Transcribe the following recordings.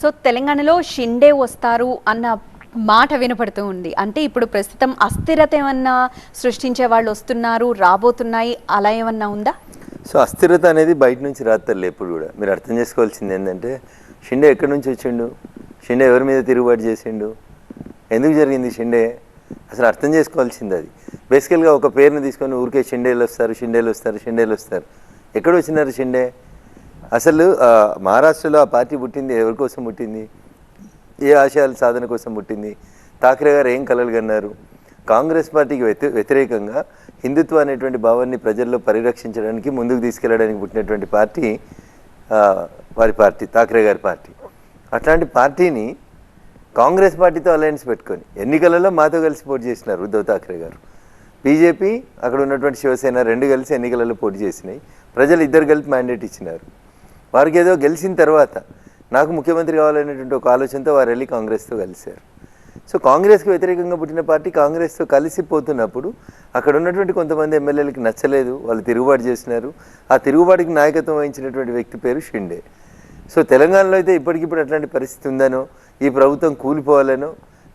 So తెలంగాణలో షిండే వస్తారు అన్న మాట వినపడుతూ ఉంది. అంటే ఇప్పుడు ప్రస్తుతం అస్థిరత ఏమన్నా సృష్టించే వాళ్ళు వస్తున్నారు రాబోతున్నాయి అలా ఏమన్నా ఉందా? సో అస్థిరత అనేది బయట నుంచి రాత్తర్లే ఎప్పుడు కూడా. మీరు అర్థం చేసుకోవాల్సింది ఏంటంటే షిండే ఎక్కడి నుంచి వచ్చిండు? షిండే ఎవరి మీద తిరుగుబాటు చేసిండు? ఎందుకు జరిగింది షిండే? అసలు అర్థం చేసుకోవాల్సింది అది. బేసికల్గా ఒక పేరుని తీసుకొని ఊరికే షిండేలు వస్తారు షిండేలు వస్తారు షిండేలు వస్తారు. ఎక్కడ వచ్చినారు షిండే? అసలు మహారాష్ట్రలో ఆ పార్టీ పుట్టింది ఎవరి కోసం పుట్టింది? ఏ ఆశయాల సాధన కోసం పుట్టింది? ఠాక్రే గారు ఏం కలలు కన్నారు? కాంగ్రెస్ పార్టీకి వ్యతి వ్యతిరేకంగా హిందుత్వ అనేటువంటి భావాన్ని ప్రజల్లో పరిరక్షించడానికి ముందుకు తీసుకెళ్ళడానికి పుట్టినటువంటి పార్టీ వారి పార్టీ ఠాక్రే గారి పార్టీ. అట్లాంటి పార్టీని కాంగ్రెస్ పార్టీతో అలయన్స్ పెట్టుకొని ఎన్నికలలో మాతో కలిసి పోటీ చేసినారు ఉద్ధవ్ ఠాక్రే గారు. బీజేపీ అక్కడ ఉన్నటువంటి శివసేన రెండు కలిసి ఎన్నికలలో పోటీ చేసినాయి. ప్రజలు ఇద్దరు కలిపి మ్యాండేట్ ఇచ్చినారు. వారికి ఏదో గెలిచిన తర్వాత నాకు ముఖ్యమంత్రి కావాలనేటువంటి ఒక ఆలోచనతో వారు వెళ్ళి కాంగ్రెస్తో కలిశారు. సో కాంగ్రెస్కి వ్యతిరేకంగా పుట్టిన పార్టీ కాంగ్రెస్తో కలిసిపోతున్నప్పుడు అక్కడ ఉన్నటువంటి కొంతమంది ఎమ్మెల్యేలకు నచ్చలేదు వాళ్ళు తిరుగుబాటు చేసినారు. ఆ తిరుగుబాటుకి నాయకత్వం వహించినటువంటి వ్యక్తి పేరు షిండే. సో తెలంగాణలో అయితే ఇప్పటికిప్పుడు అట్లాంటి పరిస్థితి ఉందనో ఈ ప్రభుత్వం కూలిపోవాలనో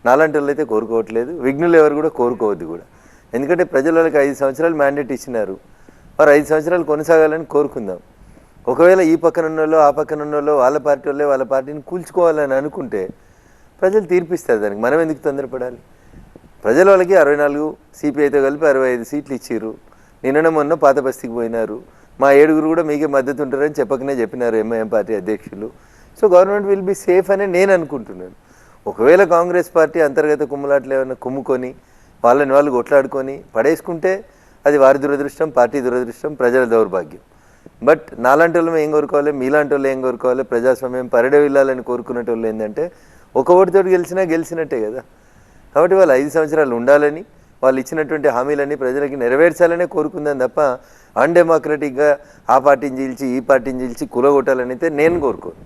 నాలాంటి వాళ్ళు అయితే కోరుకోవట్లేదు. విఘ్నులు ఎవరు కూడా కోరుకోవద్దు కూడా. ఎందుకంటే ప్రజలకు ఐదు సంవత్సరాలు మ్యాండేట్ ఇచ్చినారు. వారు ఐదు సంవత్సరాలు కొనసాగాలని కోరుకుందాం. ఒకవేళ ఈ పక్కన ఉన్నోళ్ళు ఆ పక్కన ఉన్నోళ్ళు వాళ్ళ పార్టీ వాళ్ళే వాళ్ళ పార్టీని కూల్చుకోవాలని అనుకుంటే ప్రజలు తీర్పిస్తారు దానికి. మనం ఎందుకు తొందరపడాలి? ప్రజల వాళ్ళకి అరవై నాలుగు సిపిఐతో కలిపి అరవై ఐదు సీట్లు ఇచ్చిర్రు. నిన్న మొన్న పాత బస్తీకి పోయినారు. మా ఏడుగురు కూడా మీకే మద్దతు ఉంటారని చెప్పకనే చెప్పినారు ఎంఐఎం పార్టీ అధ్యక్షులు. So government will be safe అని నేను అనుకుంటున్నాను. ఒకవేళ కాంగ్రెస్ పార్టీ అంతర్గత కుమ్ములాట్లు ఏమైనా కుమ్ముకొని వాళ్ళని వాళ్ళు కొట్లాడుకొని పడేసుకుంటే అది వారి దురదృష్టం పార్టీ దురదృష్టం ప్రజల దౌర్భాగ్యం. బట్ నాలాంటి వాళ్ళు ఏం కోరుకోవాలి? మీలాంటి వాళ్ళు ఏం కోరుకోవాలి? ప్రజాస్వామ్యం పరిడవిల్లాలని కోరుకునే వాళ్ళు ఏంటంటే ఒక ఓటుతో గెలిచినా గెలిచినట్టే కదా. కాబట్టి వాళ్ళు ఐదు సంవత్సరాలు ఉండాలని వాళ్ళు ఇచ్చినటువంటి హామీలన్నీ ప్రజలకి నెరవేర్చాలనే కోరుకుందని తప్ప అన్డెమోక్రటిక్గా ఆ పార్టీని చీల్చి ఈ పార్టీని చీల్చి కులగొట్టాలని అయితే నేను కోరుకోను.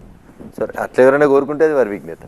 సరే అట్లా ఎవరైనా కోరుకుంటే అది వారి విజ్ఞత